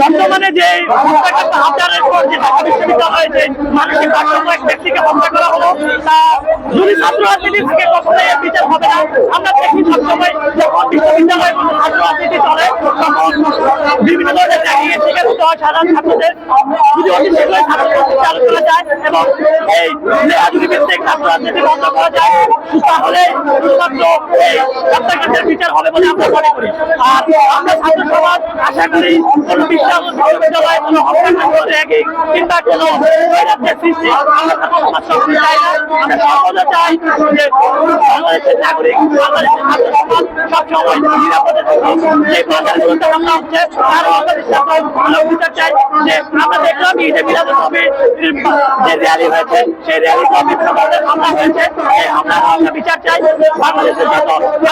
বর্তমানে যে হত্যাকাণ্ড হাজারের পর যে ঢাকা বিশ্ববিদ্যালয়ে যে মানুষকে এক ব্যক্তিকে হত্যা করা হলো, তা যদি ছাত্র রাজনীতি থেকে বিচার হবে না। আমরা দেখি সবসময় যখন বিশ্ববিদ্যালয়ে কোনো ছাত্র রাজনীতি চলে, তখন চালু করা যায় এবং এই রাজনীতি ভিত্তিক ছাত্র রাজনীতি করা যায়, তাহলে শুধুমাত্র এই হবে বলে আমরা আর আমরা আশা করি কোনো বিশ্বাস বিশ্ববিদ্যালয়ে কোনো হত্যাকাণ্ড র্যাগিং সবসময় চাই নিরাপদে তার আমরা বিচার চাই যে আমরা হয়েছে, সেই র্যালি বিভিন্ন হামলা হয়েছে। এই হামলার আমরা বিচার চাই। বাংলাদেশের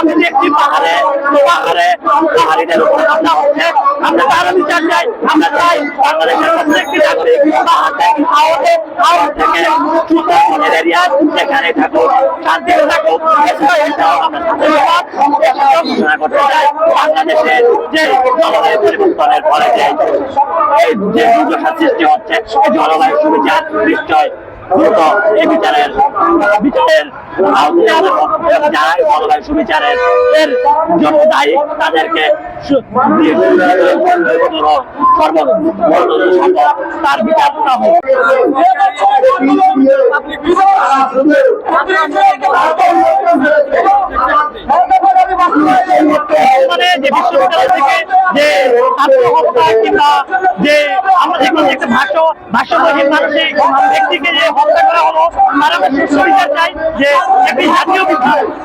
আমরা দেখছি পাহাড়ে পাহাড়ে পাহাড়িদের উপর আমরা তারও বিচার চাই। আমরা চাই বাংলাদেশের প্রত্যেকটি নাগরিক পাহাড় থেকে এরিয়া যেখানে থাকুক, শান্তিতে থাকুক আমরা ঘোষণা করতে চাই। বাংলাদেশের যে জলবায়ু পরিবর্তনের ফলে যে এই যে দুর্দশার সৃষ্টি হচ্ছে এই জলবায়ু সুবিচার নিশ্চয় দ্রুত এই বিচারের বিচারের আওতায় আনা হোক যারা এই জলবায়ু সুবিচারের এর জন্য দায়ী তাদেরকে তার বিচার করা হোক। মানে যে বিশ্ববিদ্যালয় যে কিংবা যে আমরা দেখলাম একটা ভাষ্য ভাষ্যমহীন মানসিক ব্যক্তিকে যে হত্যা করা হলো তার আমরা সুস্থ চাই যে একটি জাতীয়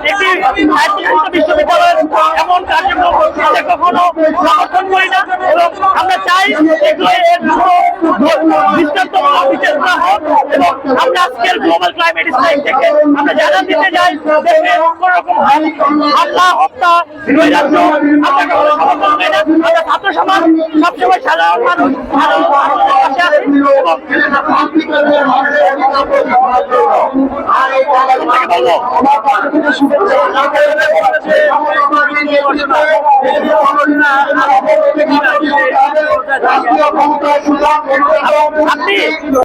একটি স্বায়ত্তশাসিত বিশ্ববিদ্যালয়ের এমন কার্যক্রম আমরা কখনো সমর্থন করি না এবং আমরা চাই এগুলো এর কোনো দৃষ্টান্তমূলক বিচার করা হোক এবং আজকের গ্লোবাল ক্লাইমেট স্ট্রাইক থেকে আমরা জানা দিতে চাই দেশে কোন রকম হামলা হত্যা নৈরাজ্য আমরা কখনো সমর্থন করি না আমরা ছাত্র সমাজ সবসময় সাধারণ মানুষ সাধারণ মানুষের পাশে আছি আপনি